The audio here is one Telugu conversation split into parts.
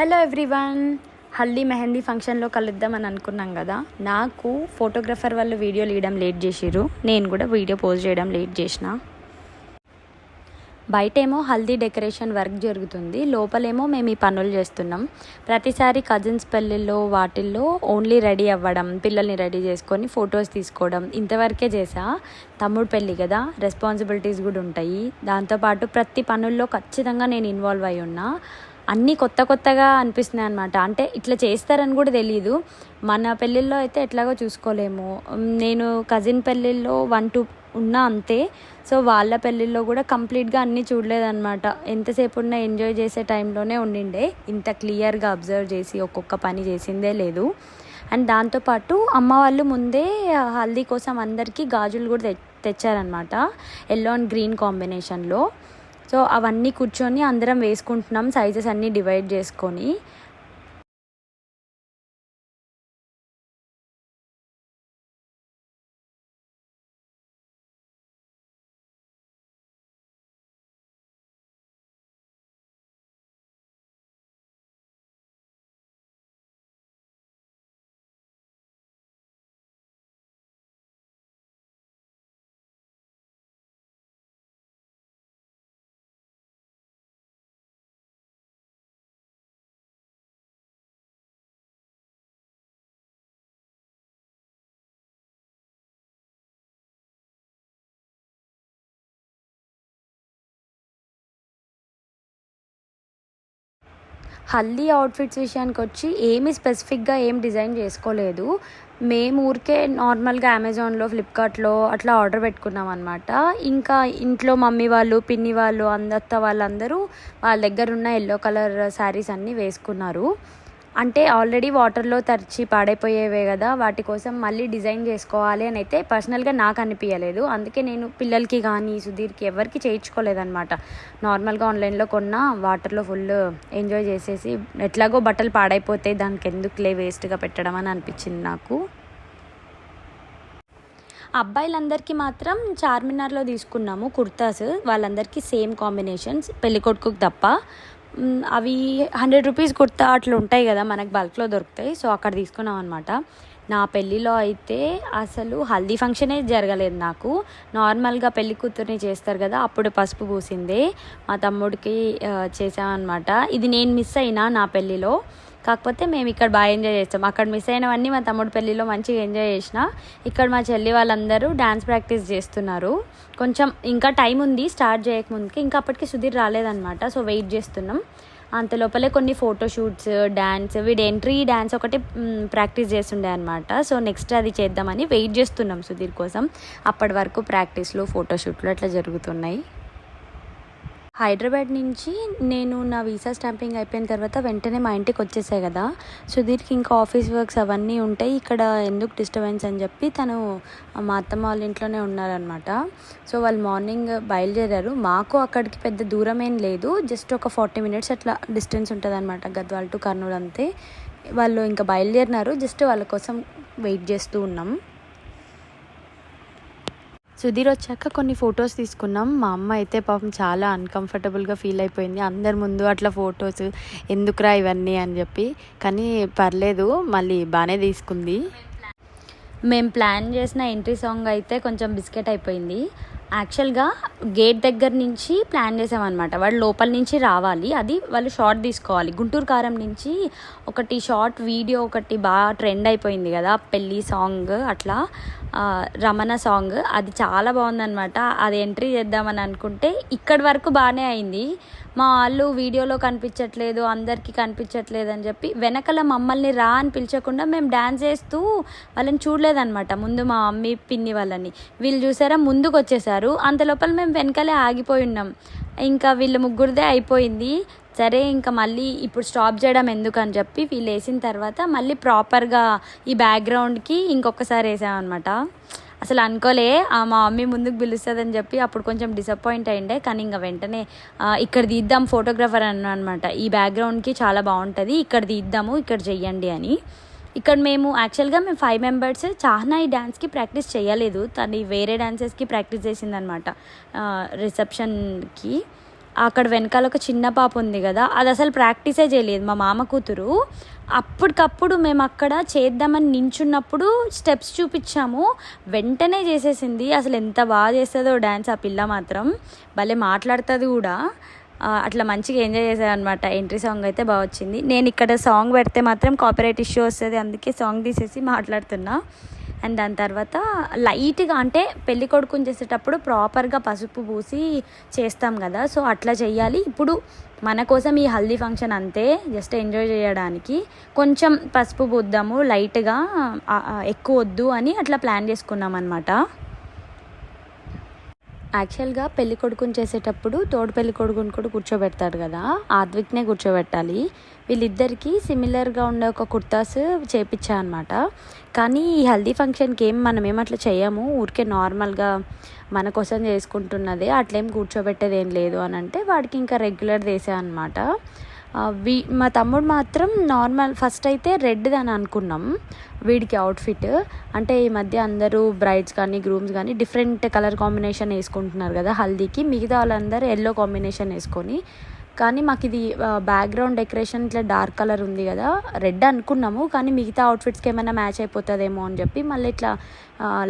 హలో ఎవ్రీవన్ హల్దీ మెహందీ ఫంక్షన్లో కలుద్దామని అనుకున్నాం కదా. నాకు ఫోటోగ్రఫర్ వాళ్ళు వీడియో ఇవ్వడం లేట్ చేసిరు నేను కూడా వీడియో పోస్ట్ చేయడం లేట్ చేసిన. బయటేమో హల్దీ డెకరేషన్ వర్క్ జరుగుతుంది. లోపలేమో మేము ఈ పనులు చేస్తున్నాం. ప్రతిసారి కజిన్స్ పెళ్ళిళ్ళు వాటిల్లో ఓన్లీ రెడీ అవ్వడం పిల్లల్ని రెడీ చేసుకొని ఫొటోస్ తీసుకోవడం ఇంతవరకే చేసా తమ్ముడు పెళ్ళి కదా రెస్పాన్సిబిలిటీస్ కూడా ఉంటాయి. దాంతోపాటు ప్రతి పనుల్లో ఖచ్చితంగా నేను ఇన్వాల్వ్ అయి ఉన్నా. అన్నీ కొత్త కొత్తగా అనిపిస్తున్నాయి అనమాట అంటే ఇట్లా చేస్తారని కూడా తెలియదు మన పెళ్ళిళ్ళలో అయితే ఎట్లాగో చూసుకోలేము. నేను కజిన్ పెళ్ళిళ్ళలో వన్ టూ ఉన్నా అంతే. సో వాళ్ళ పెళ్ళిళ్ళలో కూడా కంప్లీట్గా అన్నీ చూడలేదన్నమాట. ఎంతసేపు ఉన్నా ఎంజాయ్ చేసే టైంలోనే ఉండిండే. ఇంత క్లియర్గా అబ్జర్వ్ చేసి ఒక్కొక్క పని చేసిందే లేదు. అండ్ దాంతోపాటు అమ్మ వాళ్ళు ముందే హల్దీ కోసం అందరికీ గాజులు కూడా తె తెచ్చారనమాట ఎల్లో అండ్ గ్రీన్ కాంబినేషన్లో సో అవన్నీ కూర్చొని అందరం వేసుకుంటున్నాం సైజెస్ అన్నీ డివైడ్ చేసుకొని. హల్దీ అవుట్ఫిట్స్ విషయానికి వచ్చి ఏమి స్పెసిఫిక్గా ఏం డిజైన్ చేసుకోలేదు. మేము ఊరికే నార్మల్గా అమెజాన్లో ఫ్లిప్కార్ట్లో అట్లా ఆర్డర్ పెట్టుకున్నాం అనమాట ఇంకా ఇంట్లో మమ్మీ వాళ్ళు పిన్ని వాళ్ళు అందత్త వాళ్ళందరూ వాళ్ళ దగ్గర ఉన్న ఎల్లో కలర్ శారీస్ అన్నీ వేసుకున్నారు. అంటే ఆల్రెడీ వాటర్లో తరిచి పాడైపోయేవే కదా వాటి కోసం మళ్ళీ డిజైన్ చేసుకోవాలి అని అయితే పర్సనల్గా నాకు అనిపించలేదు అందుకే నేను పిల్లలకి కానీ సుధీర్కి ఎవరికి చేయించుకోలేదన్నమాట. నార్మల్గా ఆన్లైన్లో కొన్న వాటర్లో ఫుల్ ఎంజాయ్ చేసేసి ఎట్లాగో బట్టలు పాడైపోతాయి దానికి ఎందుకులే వేస్ట్గా పెట్టడం అని అనిపించింది నాకు. అబ్బాయిలందరికీ మాత్రం చార్మినార్లో తీసుకున్నాము కుర్తాస్. వాళ్ళందరికీ సేమ్ కాంబినేషన్స్ పెళ్ళికొడుకుకి తప్ప అవి హండ్రెడ్ రూపీస్ కుర్తా అట్లా ఉంటాయి కదా మనకు బల్క్లో దొరుకుతాయి. సో అక్కడ తీసుకున్నాం అనమాట నా పెళ్ళిలో అయితే అసలు హల్దీ ఫంక్షనే జరగలేదు నాకు. నార్మల్గా పెళ్ళి కూతుర్ని చేస్తారు కదా అప్పుడు పసుపు పూసిందే. మా తమ్ముడికి చేసామన్నమాట ఇది నేను మిస్ అయినా నా పెళ్ళిలో. కాకపోతే మేము ఇక్కడ బాగా ఎంజాయ్ చేస్తాం. అక్కడ మిస్ అయినవన్నీ మా తమ్ముడు పెళ్ళిలో మంచిగా ఎంజాయ్ చేసిన ఇక్కడ మా చెల్లి వాళ్ళందరూ డ్యాన్స్ ప్రాక్టీస్ చేస్తున్నారు. కొంచెం ఇంకా టైం ఉంది స్టార్ట్ చేయకముందుకి ఇంకా అప్పటికి సుధీర్ రాలేదన్నమాట సో వెయిట్ చేస్తున్నాం. అంత లోపలే కొన్ని ఫోటోషూట్స్ డ్యాన్స్ వీడి ఎంట్రీ డ్యాన్స్ ఒకటి ప్రాక్టీస్ చేస్తుండే అనమాట సో నెక్స్ట్ అది చేద్దామని వెయిట్ చేస్తున్నాం సుధీర్ కోసం. అప్పటి వరకు ప్రాక్టీస్లు ఫోటోషూట్లు అట్లా జరుగుతున్నాయి. హైదరాబాద్ నుంచి నేను నా వీసా స్టాంపింగ్ అయిపోయిన తర్వాత వెంటనే మా ఇంటికి వచ్చేసాయి కదా. సుధీర్కి ఇంకా ఆఫీస్ వర్క్స్ అవన్నీ ఉంటాయి. ఇక్కడ ఎందుకు డిస్టర్బెన్స్ అని చెప్పి తను మా అత్తమ్మ వాళ్ళ ఇంట్లోనే ఉన్నారనమాట సో వాళ్ళు మార్నింగ్ బయలుదేరారు. మాకు అక్కడికి పెద్ద దూరం ఏం లేదు. జస్ట్ ఒక ఫార్టీ మినిట్స్ అట్లా డిస్టెన్స్ ఉంటుంది అనమాట గద్వాల్ టు కర్నూలు అంతే. వాళ్ళు ఇంకా బయలుదేరినారు. జస్ట్ వాళ్ళ కోసం వెయిట్ చేస్తూ ఉన్నాం. సుధీర్ వచ్చాక కొన్ని ఫొటోస్ తీసుకున్నాం. మా అమ్మ అయితే పాపం చాలా అన్కంఫర్టబుల్గా ఫీల్ అయిపోయింది. అందరి ముందు అట్లా ఫొటోస్ ఎందుకురా ఇవన్నీ? అని చెప్పి. కానీ పర్లేదు మళ్ళీ బాగానే తీసుకుంది. మేము ప్లాన్ చేసిన ఎంట్రీ సాంగ్ అయితే కొంచెం బిస్కెట్ అయిపోయింది. యాక్చువల్గా గేట్ దగ్గర నుంచి ప్లాన్ చేసామన్నమాట. వాళ్ళు లోపల నుంచి రావాలి. అది వాళ్ళు షార్ట్ తీసుకోవాలి. గుంటూరు కారం నుంచి ఒకటి షార్ట్ వీడియో ఒకటి బాగా ట్రెండ్ అయిపోయింది కదా పెళ్ళి సాంగ్ అట్లా రమణ సాంగ్. అది చాలా బాగుందనమాట అది ఎంట్రీ చేద్దామని అనుకుంటే ఇక్కడి వరకు బాగానే అయింది. మా వాళ్ళు వీడియోలో కనిపించట్లేదు అందరికీ కనిపించట్లేదు అని చెప్పి వెనకల మమ్మల్ని రా అని పిలిచకుండా మేము డ్యాన్స్ చేస్తూ వాళ్ళని చూడలేదనమాట ముందు మా మమ్మీ పిన్ని వాళ్ళని. వీళ్ళు చూసారా? ముందుకు వచ్చేసారు. అంత లోపల మేము వెనకలే ఆగిపోయి ఉన్నాం. ఇంకా వీళ్ళు ముగ్గురిదే అయిపోయింది. సరే ఇంకా మళ్ళీ ఇప్పుడు స్టాప్ చేయడం ఎందుకని చెప్పి వీళ్ళు వేసిన తర్వాత మళ్ళీ ప్రాపర్గా ఈ బ్యాక్గ్రౌండ్కి ఇంకొకసారి వేసామన్నమాట. అసలు అనుకోలే ఆ మా మమ్మీ ముందుకు పిలుస్తుందని చెప్పి అప్పుడు కొంచెం డిసప్పాయింట్ అయిండే కానీ ఇంకా వెంటనే ఇక్కడ తీద్దాం ఫోటోగ్రాఫర్ అన్న అనమాట ఈ బ్యాక్గ్రౌండ్కి చాలా బాగుంటుంది ఇక్కడ తీద్దాము ఇక్కడ చెయ్యండి అని. ఇక్కడ మేము యాక్చువల్గా మేము ఫైవ్ మెంబర్స్ చాలా ఈ డ్యాన్స్కి ప్రాక్టీస్ చేయలేదు తను వేరే డ్యాన్సెస్కి ప్రాక్టీస్ చేసిందనమాట రిసెప్షన్కి అక్కడ వెనకాల ఒక చిన్న పాప ఉంది కదా అది అసలు ప్రాక్టీసే చేయలేదు. మా మామ కూతురు అప్పటికప్పుడు మేము అక్కడ చేద్దామని నించున్నప్పుడు స్టెప్స్ చూపించాము. వెంటనే చేసేసింది. అసలు ఎంత బాగా చేస్తుందో డ్యాన్స్ ఆ పిల్ల మాత్రం. భలే మాట్లాడుతుంది కూడా. అట్లా మంచిగా ఎంజాయ్ చేశాను అనమాట ఎంట్రీ సాంగ్ అయితే బాగా వచ్చింది. నేను ఇక్కడ సాంగ్ పెడితే మాత్రం కాపీరైట్ ఇష్యూ వస్తుంది. అందుకే సాంగ్ తీసేసి మాట్లాడుతున్నా. అండ్ దాని తర్వాత లైట్గా అంటే పెళ్ళి కొడుకుని చేసేటప్పుడు ప్రాపర్గా పసుపు పూసి చేస్తాం కదా సో అట్లా చేయాలి ఇప్పుడు మన కోసం ఈ హల్దీ ఫంక్షన్ అంతే జస్ట్ ఎంజాయ్ చేయడానికి. కొంచెం పసుపు పూద్దాము లైట్గా ఎక్కువ వద్దు అని అట్లా ప్లాన్ చేసుకున్నాం అనమాట యాక్చువల్గా పెళ్ళి కొడుకుని చేసేటప్పుడు తోడు పెళ్ళి కొడుకుని కూడా కూర్చోబెడతాడు కదా. ఆద్విక్నే కూర్చోబెట్టాలి. వీళ్ళిద్దరికీ సిమిలర్గా ఉండే ఒక కుర్తాస్ చేపించా అనమాట కానీ ఈ హల్దీ ఫంక్షన్కి ఏం మనం ఏమట్లా చేయము ఊరికే నార్మల్గా మన కోసం చేసుకుంటున్నదే అట్లేం కూర్చోబెట్టేది ఏం లేదు అని అంటే వాడికి ఇంకా రెగ్యులర్ వేసా అనమాట వీ మా తమ్ముడు మాత్రం నార్మల్ ఫస్ట్ అయితే రెడ్ది అని అనుకున్నాం వీడికి అవుట్ఫిట్ అంటే ఈ మధ్య అందరూ బ్రైడ్స్ కానీ గ్రూమ్స్ కానీ డిఫరెంట్ కలర్ కాంబినేషన్ వేసుకుంటున్నారు కదా హల్దీకి. మిగతా వాళ్ళందరూ ఎల్లో కాంబినేషన్ వేసుకొని. కానీ మాకు ఇది బ్యాక్గ్రౌండ్ డెకరేషన్ ఇట్లా డార్క్ కలర్ ఉంది కదా రెడ్ అనుకున్నాము. కానీ మిగతా అవుట్ఫిట్స్కి ఏమైనా మ్యాచ్ అయిపోతుందేమో అని చెప్పి మళ్ళీ ఇట్లా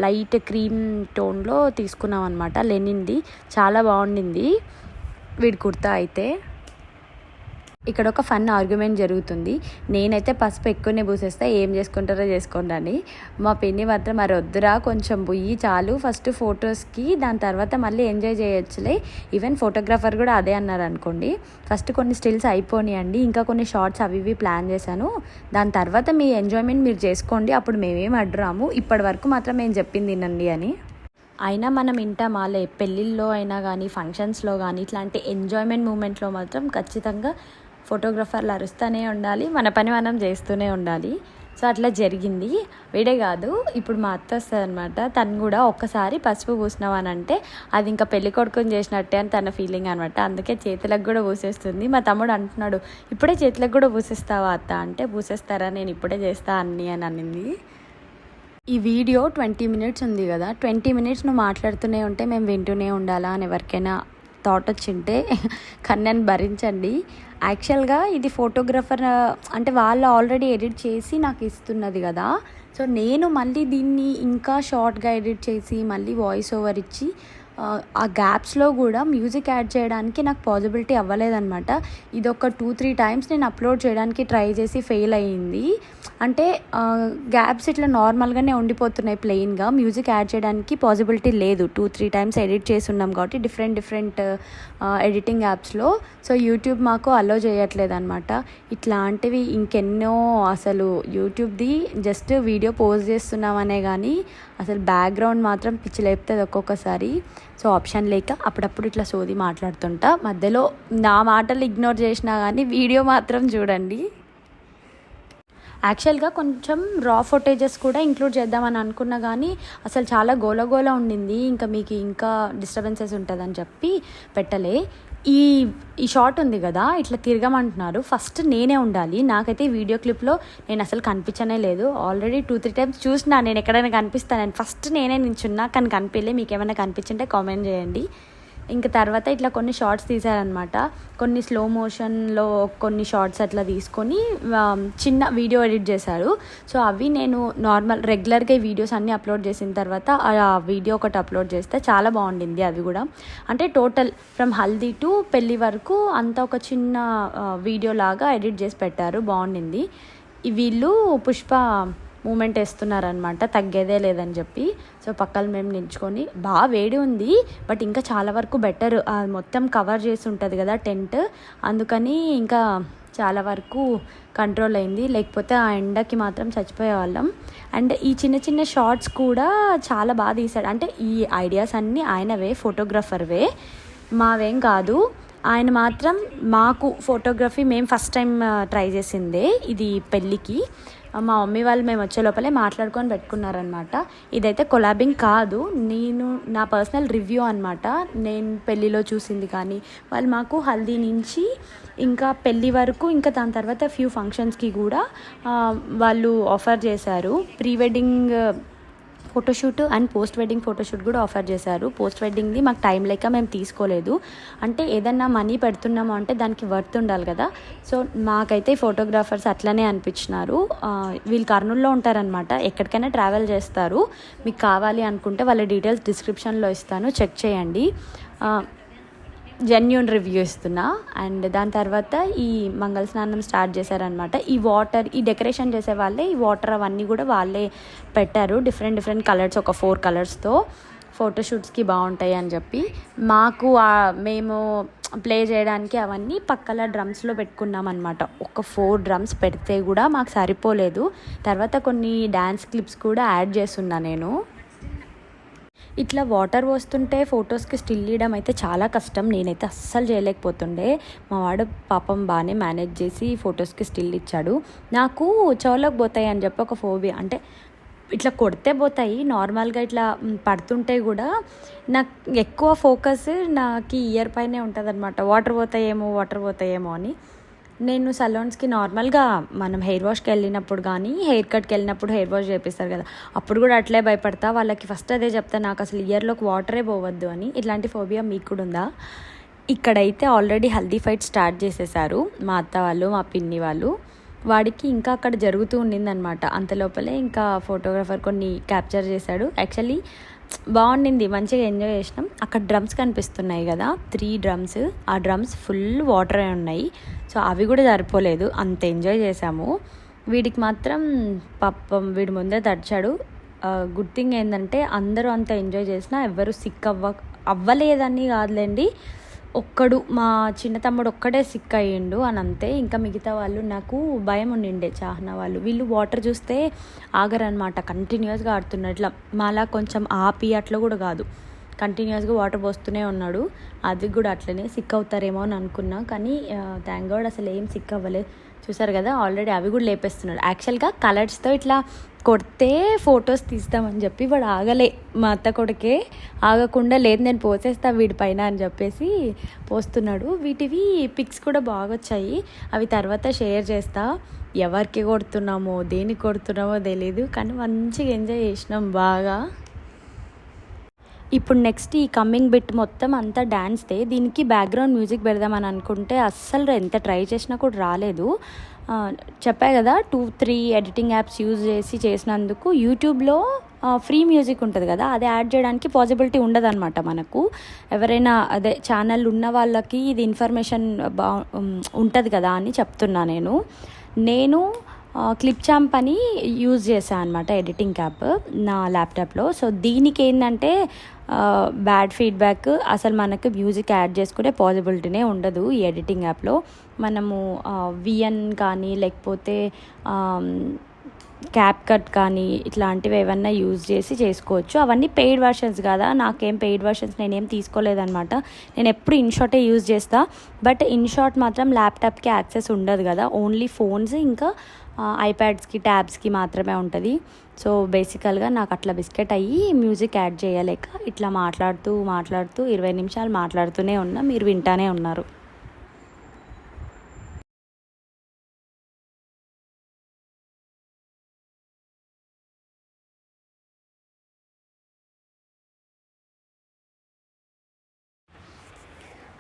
లైట్ క్రీమ్ టోన్లో తీసుకున్నాం అనమాట లెనిన్ది చాలా బాగుండింది వీడి కుర్తా అయితే. ఇక్కడ ఒక ఫన్ ఆర్గ్యుమెంట్ జరుగుతుంది. నేనైతే పసుపు ఎక్కువనే పూసేస్తా. ఏం చేసుకుంటారో చేసుకోండి మా పిన్ని మాత్రం మరి వద్దురా కొంచెం బుయ్యి చాలు. ఫస్ట్ ఫొటోస్కి దాని తర్వాత మళ్ళీ ఎంజాయ్ చేయొచ్చులే. ఈవెన్ ఫోటోగ్రాఫర్ కూడా అదే అన్నారు అనుకోండి. ఫస్ట్ కొన్ని స్టిల్స్ అయిపోయినాయండి ఇంకా కొన్ని షార్ట్స్ అవి ఇవి ప్లాన్ చేశాను. దాని తర్వాత మీ ఎంజాయ్మెంట్ మీరు చేసుకోండి. అప్పుడు మేమేం అడ్డురాము. ఇప్పటి వరకు మాత్రం మేము చెప్పింది తినండి అని. అయినా మనం ఇంటామాలే పెళ్ళిళ్ళలో అయినా కానీ ఫంక్షన్స్లో కానీ ఇట్లాంటి ఎంజాయ్మెంట్ మూమెంట్లో మాత్రం ఖచ్చితంగా ఫోటోగ్రఫర్లు అరుస్తూనే ఉండాలి మన పని మనం చేస్తూనే ఉండాలి. సో అట్లా జరిగింది. వీడే కాదు ఇప్పుడు మా అత్త వస్తుంది అనమాట తను కూడా ఒక్కసారి పసుపు పూసినావనంటే అది ఇంకా పెళ్ళి కొడుకుని చేసినట్టే అని తన ఫీలింగ్ అనమాట అందుకే చేతులకు కూడా పూసేస్తుంది. మా తమ్ముడు అంటున్నాడు ఇప్పుడే చేతులకు కూడా పూసేస్తావా అత్త? అంటే పూసేస్తారా నేను ఇప్పుడే చేస్తా అన్ని అని అనింది. ఈ వీడియో ట్వంటీ మినిట్స్ ఉంది కదా. ట్వంటీ మినిట్స్ నువ్వు మాట్లాడుతూనే ఉంటే మేము వింటూనే ఉండాలా అని ఎవరికైనా థాట్ వచ్చింటే కానీ భరించండి. యాక్చువల్గా ఇది ఫోటోగ్రఫర్ అంటే వాళ్ళు ఆల్రెడీ ఎడిట్ చేసి నాకు ఇస్తున్నది కదా. సో నేను మళ్ళీ దీన్ని ఇంకా షార్ట్గా ఎడిట్ చేసి మళ్ళీ వాయిస్ ఓవర్ ఇచ్చి ఆ, గ్యాప్స్లో కూడా మ్యూజిక్ యాడ్ చేయడానికి నాకు పాసిబిలిటీ అవ్వలేదన్నమాట. ఇది ఒక టూ త్రీ టైమ్స్ నేను అప్లోడ్ చేయడానికి ట్రై చేసి ఫెయిల్ అయ్యింది. అంటే గ్యాప్స్ ఇట్లా నార్మల్గానే ఉండిపోతున్నాయి ప్లెయిన్గా. మ్యూజిక్ యాడ్ చేయడానికి పాసిబిలిటీ లేదు. టూ త్రీ టైమ్స్ ఎడిట్ చేసి ఉన్నాం కాబట్టి డిఫరెంట్ డిఫరెంట్ ఎడిటింగ్ యాప్స్లో. సో యూట్యూబ్ మాకు అలో చేయట్లేదు అనమాట ఇట్లాంటివి ఇంకెన్నో అసలు యూట్యూబ్ది జస్ట్ వీడియో పోస్ట్ చేస్తున్నామనే కానీ అసలు బ్యాక్గ్రౌండ్ మాత్రం పిచ్చి లేపుతుంది ఒక్కొక్కసారి. సో ఆప్షన్ లేక అప్పుడప్పుడు ఇట్లా సోది మాట్లాడుతుంటా. మధ్యలో నా మాటలు ఇగ్నోర్ చేసినా కానీ వీడియో మాత్రం చూడండి. యాక్చువల్గా కొంచెం రా ఫుటేజెస్ కూడా ఇంక్లూడ్ చేద్దామని అనుకున్నా కానీ అసలు చాలా గోలగోల ఉండింది. ఇంకా మీకు ఇంకా డిస్టర్బెన్సెస్ ఉంటుందని చెప్పి పెట్టలే. ఈ ఈ షార్ట్ ఉంది కదా ఇట్లా తిరగమంటున్నారు. ఫస్ట్ నేనే ఉండాలి. నాకైతే ఈ వీడియో క్లిప్లో నేను అసలు కనిపించనే లేదు. ఆల్రెడీ టూ త్రీ టైమ్స్ చూసినా నేను ఎక్కడైనా కనిపిస్తాను ఫస్ట్ నేనే నించున్నా కానీ కనిపించలే. మీకు ఏమైనా కనిపించింటే కామెంట్ చేయండి. ఇంకా తర్వాత ఇట్లా కొన్ని షార్ట్స్ తీసారనమాట కొన్ని స్లో మోషన్లో కొన్ని షార్ట్స్ అట్లా తీసుకొని చిన్న వీడియో ఎడిట్ చేశారు. సో అవి నేను నార్మల్ రెగ్యులర్గా ఈ వీడియోస్ అన్నీ అప్లోడ్ చేసిన తర్వాత ఆ వీడియో ఒకటి అప్లోడ్ చేస్తే చాలా బాగుండింది అవి కూడా. అంటే టోటల్ ఫ్రమ్ హల్దీ టు పెళ్ళి వరకు అంతా ఒక చిన్న వీడియో లాగా ఎడిట్ చేసి పెట్టారు. బాగుండింది. వీళ్ళు పుష్ప మూమెంట్ వేస్తున్నారనమాట తగ్గేదే లేదని చెప్పి. సో పక్కన మేము నించుకొని బాగా వేడి ఉంది బట్ ఇంకా చాలా వరకు బెటర్. మొత్తం కవర్ చేసి ఉంటుంది కదా టెంట్ అందుకని ఇంకా చాలా వరకు కంట్రోల్ అయింది. లేకపోతే ఆ ఎండకి మాత్రం చచ్చిపోయే వాళ్ళం. అండ్ ఈ చిన్న చిన్న షార్ట్స్ కూడా చాలా బాగా తీశాడు. అంటే ఈ ఐడియాస్ అన్నీ ఆయనవే ఫోటోగ్రఫర్వే. మావేం కాదు. ఆయన మాత్రం మాకు ఫోటోగ్రఫీ మేము ఫస్ట్ టైం ట్రై చేసిందే ఇది పెళ్ళికి. మా మమ్మీ వాళ్ళు మేము వచ్చే లోపలే మాట్లాడుకొని పెట్టుకున్నారనమాట ఇదైతే కొలాబింగ్ కాదు నేను నా పర్సనల్ రివ్యూ అనమాట నేను పెళ్ళిలో చూసింది కానీ వాళ్ళు మాకు హల్దీ నుంచి ఇంకా పెళ్ళి వరకు ఇంకా దాని తర్వాత ఫ్యూ ఫంక్షన్స్కి కూడా వాళ్ళు ఆఫర్ చేశారు. Pre wedding photoshoot and post wedding photoshoot కూడా ఆఫర్ చేశారు. పోస్ట్ వెడ్డింగ్ది మాకు టైం లేక మేము తీసుకోలేదు. అంటే ఏదన్నా మనీ పెడుతున్నాము అంటే దానికి వర్త్ ఉండాలి కదా. సో మాకైతే ఫోటోగ్రాఫర్స్ అట్లనే అనిపించినారు. వీళ్ళు కర్నూలులో ఉంటారనమాట ఎక్కడికైనా ట్రావెల్ చేస్తారు. మీకు కావాలి అనుకుంటే వాళ్ళ డీటెయిల్స్ డిస్క్రిప్షన్లో ఇస్తాను. చెక్ చేయండి. జెన్యున్ రివ్యూ ఇస్తున్నా. అండ్ దాని తర్వాత ఈ మంగళ స్నానం స్టార్ట్ చేశారనమాట ఈ వాటర్ ఈ డెకరేషన్ చేసే వాళ్ళే ఈ వాటర్ అవన్నీ కూడా వాళ్ళే పెట్టారు. డిఫరెంట్ డిఫరెంట్ కలర్స్ ఒక ఫోర్ కలర్స్తో ఫోటోషూట్స్కి బాగుంటాయి అని చెప్పి. మాకు మేము ప్లే చేయడానికి అవన్నీ పక్కల డ్రమ్స్లో పెట్టుకున్నాం అనమాట ఒక ఫోర్ డ్రమ్స్ పెడితే కూడా మాకు సరిపోలేదు. తర్వాత కొన్ని డ్యాన్స్ క్లిప్స్ కూడా యాడ్ చేస్తున్నా నేను. ఇట్లా వాటర్ పోస్తుంటే ఫొటోస్కి స్టిల్ ఇవ్వడం అయితే చాలా కష్టం. నేనైతే అస్సలు చేయలేకపోతుండే. మా వాడు పాపం బాగానే మేనేజ్ చేసి ఫొటోస్కి స్టిల్ ఇచ్చాడు. నాకు చెవులకు పోతాయి అని చెప్పి ఒక ఫోబియా అంటే ఇట్లా కొడితే పోతాయి. నార్మల్గా ఇట్లా పడుతుంటే కూడా నాకు ఎక్కువ ఫోకస్ నాకు ఇయర్ పైనే ఉంటుంది అనమాట వాటర్ పోతాయేమో వాటర్ పోతాయేమో అని. నేను సలోన్స్కి నార్మల్గా మనం హెయిర్ వాష్కి వెళ్ళినప్పుడు కానీ హెయిర్ కట్కి వెళ్ళినప్పుడు హెయిర్ వాష్ చేపిస్తారు కదా. అప్పుడు కూడా అట్లే భయపడతా. వాళ్ళకి ఫస్ట్ అదే చెప్తా నాకు అసలు ఇయర్లోకి వాటరే పోవద్దు అని. ఇట్లాంటి ఫోబియా మీకు కూడా ఉందా? ఇక్కడైతే ఆల్రెడీ హల్దీ ఫైట్ స్టార్ట్ చేసేసారు మా అత్త వాళ్ళు మా పిన్ని వాళ్ళు. వాడికి ఇంకా అక్కడ జరుగుతూ ఉండిందనమాట అంత లోపలే ఇంకా ఫోటోగ్రాఫర్ కొన్ని క్యాప్చర్ చేశాడు. యాక్చువల్లీ బాగుండింది. మంచిగా ఎంజాయ్ చేసినాం. అక్కడ డ్రమ్స్ కనిపిస్తున్నాయి కదా త్రీ డ్రమ్స్. ఆ డ్రమ్స్ ఫుల్ వాటర్ ఉన్నాయి. సో అవి కూడా సరిపోలేదు. అంత ఎంజాయ్ చేసాము వీడికి మాత్రం పాపం వీడి ముందే తడిచాడు. గుడ్ థింగ్ ఏంటంటే అందరూ అంత ఎంజాయ్ చేసినా ఎవ్వరు సిక్ అవ్వ అవ్వలేదని కాదులేండి. ఒక్కడు మా చిన్న తమ్ముడు ఒక్కడే సిక్ అయ్యిండు అని అంతే. ఇంకా మిగతా వాళ్ళు నాకు భయం ఉండిండే చాహ్నా వాళ్ళు. వీళ్ళు వాటర్ చూస్తే ఆగరనమాట కంటిన్యూస్గా ఆడుతున్నారు ఇట్లా మాలా కొంచెం ఆపి అట్లా కూడా కాదు. కంటిన్యూస్గా వాటర్ పోస్తూనే ఉన్నాడు. అది కూడా అట్లనే సిక్ అవుతారేమో అని అనుకున్నా. కానీ థ్యాంక్ గాడ్ అసలు ఏం సిక్ అవ్వలేదు చూసారు కదా ఆల్రెడీ అవి కూడా లేపేస్తున్నాడు. యాక్చువల్గా కలర్స్తో ఇట్లా కొడితే ఫొటోస్ తీస్తామని చెప్పి వాడు ఆగలే. మా అత్త కొడుకే ఆగకుండా లేదు నేను పోసేస్తా వీడి పైన అని చెప్పేసి పోస్తున్నాడు. వీటివి పిక్స్ కూడా బాగా వచ్చాయి అవి తర్వాత షేర్ చేస్తా. ఎవరికి కొడుతున్నామో దేనికి కొడుతున్నామో తెలియదు కానీ మంచిగా ఎంజాయ్ చేసినాం బాగా. ఇప్పుడు నెక్స్ట్ ఈ కమ్మింగ్ బిట్ మొత్తం అంతా డ్యాన్స్దే దీనికి బ్యాక్గ్రౌండ్ మ్యూజిక్ పెడదామని అనుకుంటే అస్సలు ఎంత ట్రై చేసినా కూడా రాలేదు. చెప్పా కదా two three editing apps use చేసి చేసినందుకు యూట్యూబ్లో ఫ్రీ మ్యూజిక్ ఉంటుంది కదా అది యాడ్ చేయడానికి పాసిబిలిటీ ఉండదన్నమాట మనకు. ఎవరైనా అదే ఛానల్ ఉన్న వాళ్ళకి ఇది ఇన్ఫర్మేషన్ బా ఉంటుంది కదా అని చెప్తున్నా నేను. నేను క్లిప్ చాంప్ అని యూజ్ చేశాను అనమాట ఎడిటింగ్ యాప్ నా ల్యాప్టాప్లో సో దీనికి ఏంటంటే బ్యాడ్ ఫీడ్బ్యాక్ అసలు మనకు మ్యూజిక్ యాడ్ చేసుకునే పాసిబిలిటీనే ఉండదు ఈ ఎడిటింగ్ యాప్లో మనము విఎన్ కానీ లేకపోతే క్యాప్ కట్ కానీ ఇట్లాంటివి ఏమన్నా యూజ్ చేసి చేసుకోవచ్చు. అవన్నీ పెయిడ్ వర్షన్స్ కదా నాకేం పెయిడ్ వర్షన్స్ నేనేం తీసుకోలేదనమాట నేను ఎప్పుడు ఇన్షాటే యూజ్ చేస్తా. బట్ ఇన్షాట్ మాత్రం ల్యాప్టాప్కి యాక్సెస్ ఉండదు కదా ఓన్లీ ఫోన్స్ ఇంకా ఐప్యాడ్స్కి ట్యాబ్స్కి మాత్రమే ఉంటుంది. సో బేసికల్గా నాకు అట్లా బిస్కెట్ అయ్యి మ్యూజిక్ యాడ్ చేయలేక ఇట్లా మాట్లాడుతూ మాట్లాడుతూ ఇరవై నిమిషాలు మాట్లాడుతూనే ఉన్నా. మీరు వింటానే ఉన్నారు.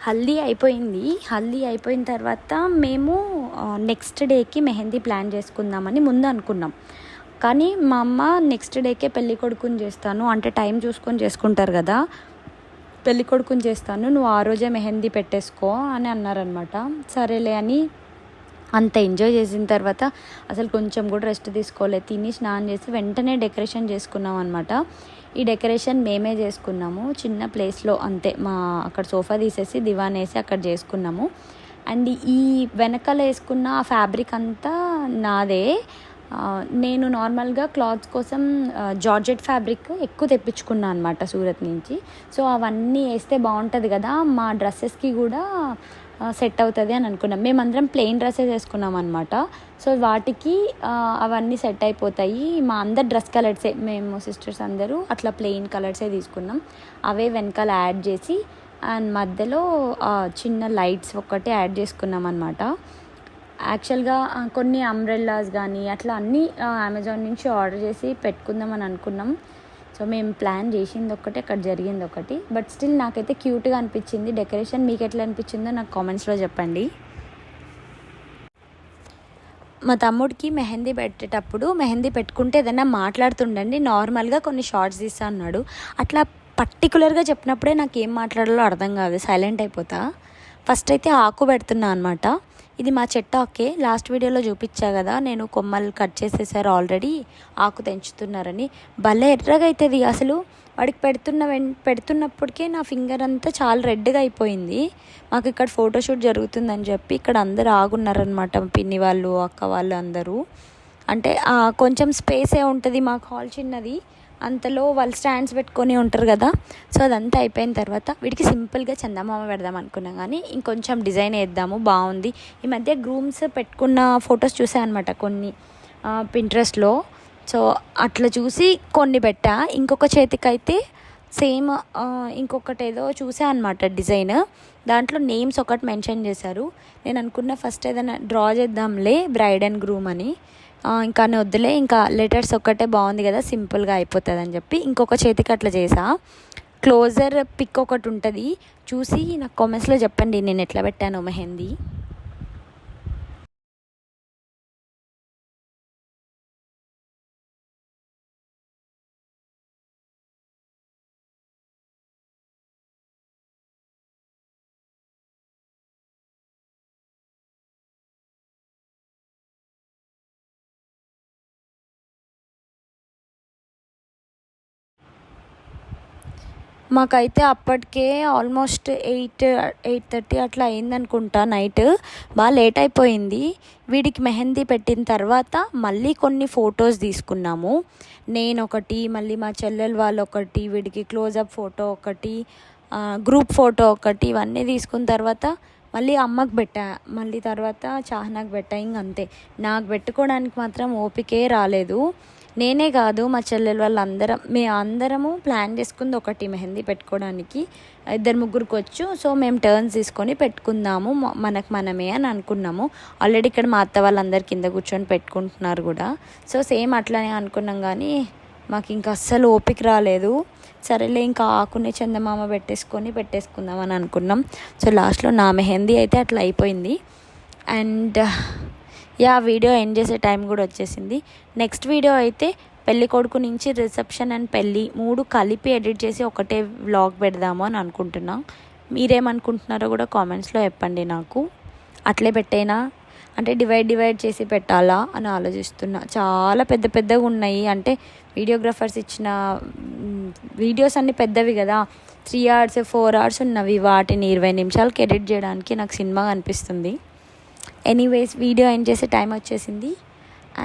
హల్దీ అయిపోయింది. హల్దీ అయిపోయిన తర్వాత మేము నెక్స్ట్ డేకి మెహందీ ప్లాన్ చేసుకుందామని ముందు అనుకున్నాం. కానీ మా అమ్మ నెక్స్ట్ డేకే పెళ్ళి కొడుకుని చేస్తాను. అంటే టైం చూసుకొని చేసుకుంటారు కదా. పెళ్ళి కొడుకుని చేస్తాను. నువ్వు ఆ రోజే మెహందీ పెట్టేసుకో అని అన్నారనమాట సరేలే అని అంత ఎంజాయ్ చేసిన తర్వాత అసలు కొంచెం కూడా రెస్ట్ తీసుకోలేదు తిని స్నానం చేసి వెంటనే డెకరేషన్ చేసుకున్నాం అనమాట ఈ డెకరేషన్ మేమే చేసుకున్నాము. చిన్న ప్లేస్లో అంతే. మా అక్కడ సోఫా తీసేసి దివాన్ వేసి అక్కడ చేసుకున్నాము. అండ్ ఈ వెనకాల వేసుకున్న ఆ ఫ్యాబ్రిక్ అంతా నాదే. నేను నార్మల్గా క్లాత్స్ కోసం జార్జెట్ ఫ్యాబ్రిక్ ఎక్కువ తెప్పించుకున్నాను అనమాట సూరత్ నుంచి. సో అవన్నీ వేస్తే బాగుంటుంది కదా మా డ్రెస్సెస్కి కూడా సెట్ అవుతుంది అని అనుకున్నాం. మేమందరం ప్లెయిన్ డ్రెస్సెస్ వేసుకున్నాం అనమాట సో వాటికి అవన్నీ సెట్ అయిపోతాయి. మా అందరు డ్రెస్ కలర్సే మేము సిస్టర్స్ అందరూ అట్లా ప్లెయిన్ కలర్సే తీసుకున్నాం. అవే వెనకాల యాడ్ చేసి అండ్ మధ్యలో చిన్న లైట్స్ ఒక్కటే యాడ్ చేసుకున్నాం అనమాట యాక్చువల్గా కొన్ని అంబ్రెల్లాస్ కానీ అట్లా అన్నీ అమెజాన్ నుంచి ఆర్డర్ చేసి పెట్టుకుందామని అనుకున్నాం. సో మేము ప్లాన్ చేసింది ఒకటి అక్కడ జరిగింది ఒకటి. బట్ స్టిల్ నాకైతే క్యూట్గా అనిపించింది. డెకరేషన్ మీకు ఎట్లా అనిపించిందో నాకు కామెంట్స్లో చెప్పండి. మా తమ్ముడికి మెహందీ పెట్టేటప్పుడు మెహందీ పెట్టుకుంటే ఏదైనా మాట్లాడుతుండండి. నార్మల్గా కొన్ని షార్ట్స్ తీస్తా అన్నాడు. అట్లా పర్టికులర్గా చెప్పినప్పుడే నాకు ఏం మాట్లాడాలో అర్థం కాదు. సైలెంట్ అయిపోతా. ఫస్ట్ అయితే ఆకు పెడుతున్నా అనమాట ఇది మా చెట్టు ఓకే లాస్ట్ వీడియోలో చూపించా కదా నేను కొమ్మలు కట్ చేసేసారు ఆల్రెడీ ఆకు తెంచుతున్నారని. భలే ఎర్రగా అవుతుంది అసలు. వాడికి పెడుతున్న వెం పెడుతున్నప్పటికే నా ఫింగర్ అంతా చాలా రెడ్గా అయిపోయింది. మాకు ఇక్కడ ఫోటోషూట్ జరుగుతుందని చెప్పి ఇక్కడ అందరు ఆగున్నారనమాట పిన్ని వాళ్ళు అక్క వాళ్ళు అందరూ. అంటే కొంచెం స్పేసే ఉంటుంది మాకు హాల్ చిన్నది. అంతలో వాళ్ళు స్టాండ్స్ పెట్టుకొని ఉంటారు కదా. సో అదంతా అయిపోయిన తర్వాత వీడికి సింపుల్గా చందమామ పెడదాం అనుకున్నాం కానీ ఇంకొంచెం డిజైన్ వేద్దాము బాగుంది. ఈ మధ్య గ్రూమ్స్ పెట్టుకున్న ఫొటోస్ చూసాను అనమాట కొన్ని పింట్రెస్ట్లో సో అట్లా చూసి కొన్ని పెట్టా. ఇంకొక చేతికైతే సేమ్ ఇంకొకటి ఏదో చూసా అనమాట డిజైన్. దాంట్లో నేమ్స్ ఒకటి మెన్షన్ చేశారు. నేను అనుకున్న ఫస్ట్ ఏదైనా డ్రా చేద్దాంలే బ్రైడ్ అండ్ గ్రూమ్ అని. ఇంకా అని వద్దులే ఇంకా లెటర్స్ ఒక్కటే బాగుంది కదా సింపుల్గా అయిపోతుంది అని చెప్పి ఇంకొక చేతికి అట్లా చేసా. క్లోజర్ పిక్ ఒకటి ఉంటుంది చూసి నాకు కామెంట్స్లో చెప్పండి నేను ఎట్లా పెట్టాను మెహందీ. మాకైతే అప్పటికే ఆల్మోస్ట్ ఎయిట్ ఎయిట్ థర్టీ అట్లా అయిందనుకుంటా నైట్. బాగా లేట్ అయిపోయింది. వీడికి మెహందీ పెట్టిన తర్వాత మళ్ళీ కొన్ని ఫొటోస్ తీసుకున్నాము. నేను ఒకటి మళ్ళీ మా చెల్లెలు వాళ్ళు ఒకటి వీడికి క్లోజప్ ఫోటో ఒకటి గ్రూప్ ఫోటో ఒకటి ఇవన్నీ తీసుకున్న తర్వాత మళ్ళీ అమ్మకు పెట్టా. మళ్ళీ తర్వాత చాహనాకు పెట్టా. ఇంక అంతే. నాకు పెట్టుకోవడానికి మాత్రం ఓపికే రాలేదు. నేనే కాదు మా చెల్లెలు వాళ్ళందరం మేము అందరము ప్లాన్ చేసుకుంది ఒకటి మెహందీ పెట్టుకోవడానికి. ఇద్దరు ముగ్గురికి వచ్చు. సో మేము టర్న్స్ తీసుకొని పెట్టుకుందాము. మనకు మనమే అని అనుకున్నాము. ఆల్రెడీ ఇక్కడ మా అత్త వాళ్ళందరు కింద కూర్చొని పెట్టుకుంటున్నారు కూడా. సో సేమ్ అట్లనే అనుకున్నాం కానీ మాకు ఇంకా అస్సలు ఓపిక రాలేదు. సరేలే ఇంకా ఆకునే చందమామ పెట్టేసుకొని పెట్టేసుకుందాం అని అనుకున్నాం. సో లాస్ట్లో నా మెహందీ అయితే అట్లా అయిపోయింది. అండ్ యా వీడియో ఎండ్ చేసే టైం కూడా వచ్చేసింది. నెక్స్ట్ వీడియో అయితే పెళ్ళి కొడుకు నుంచి రిసెప్షన్ అండ్ పెళ్ళి మూడు కలిపి ఎడిట్ చేసి ఒకటే వ్లాగ్ పెడదాము అని అనుకుంటున్నాం. మీరేమనుకుంటున్నారో కూడా కామెంట్స్లో చెప్పండి నాకు. అట్లే పెట్టేనా? అంటే డివైడ్ డివైడ్ చేసి పెట్టాలా అని ఆలోచిస్తున్నా. చాలా పెద్ద పెద్దగా ఉన్నాయి. అంటే వీడియోగ్రాఫర్స్ ఇచ్చిన వీడియోస్ అన్నీ పెద్దవి కదా. త్రీ అవర్స్ ఫోర్ అవర్స్ ఉన్నవి. వాటిని ఇరవై నిమిషాలకి ఎడిట్ చేయడానికి నాకు సినిమా అనిపిస్తుంది ఎనీవేస్ వీడియో ఎండ్ చేసే టైం వచ్చేసింది.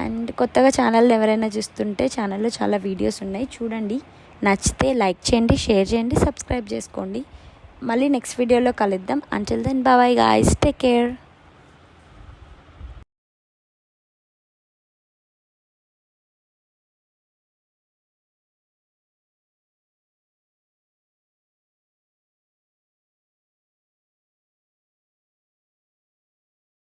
అండ్ కొత్తగా ఛానల్ ఎవరైనా చూస్తుంటే ఛానల్లో చాలా వీడియోస్ ఉన్నాయి. చూడండి. నచ్చితే లైక్ చేయండి షేర్ చేయండి సబ్స్క్రైబ్ చేసుకోండి. మళ్ళీ నెక్స్ట్ వీడియోలో కలుద్దాం. Until then bye guys take care